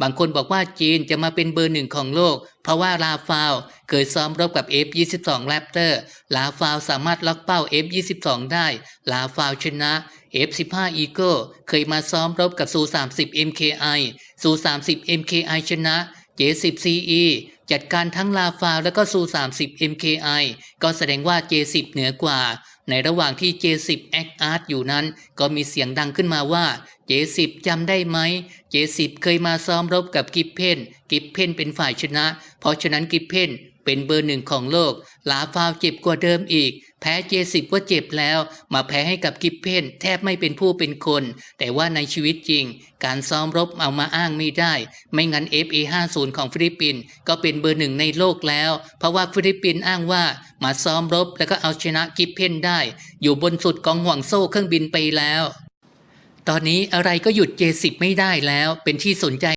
บางคนบอกว่าจีนจะมาเป็นเบอร์หนึ่งของโลก เพราะว่าลาฟาวเคยซ้อมรบกับ F22 Raptor ลาฟาวสามารถล็อกเป้า F22 ได้ ลาฟาวชนะ F15 Eagle เคยมาซ้อมรบกับซู30 MKI ซู30 MKI ชนะ J10 CE จัดการทั้งลาฟาวแล้วก็ซู30 MKI ก็แสดงว่า J10 เหนือกว่า ในระหว่างที่ J10 Act Art อยู่นั้น ก็มีเสียงดังขึ้นมาว่า J10 จำได้ไหม J10 เคยมาซ้อมรบกับกิฟเพนกิฟเพนเป็นฝ่ายชนะ เพราะฉะนั้นกิฟเพน เป็นเบอร์หนึ่งของโลก ลาฟาวเจ็บกว่าเดิมอีก แพ้ J10 ก็เจ็บแล้ว มาแพ้ให้กับกิฟเพนแทบไม่เป็นผู้เป็นคน แต่ว่าในชีวิตจริง การซ้อมรบเอามาอ้างไม่ได้ ไม่งั้น FA50 ของฟิลิปปินส์ก็เป็นเบอร์หนึ่งในโลกแล้ว เพราะว่าฟิลิปปินส์อ้างว่ามาซ้อมรบแล้วก็เอาชนะกิฟเพนได้ อยู่บนสุดของห่วงโซ่เครื่องบินไปแล้ว ตอนนี้อะไรก็หยุด J10 ไม่ได้แล้ว เป็นที่สนใจ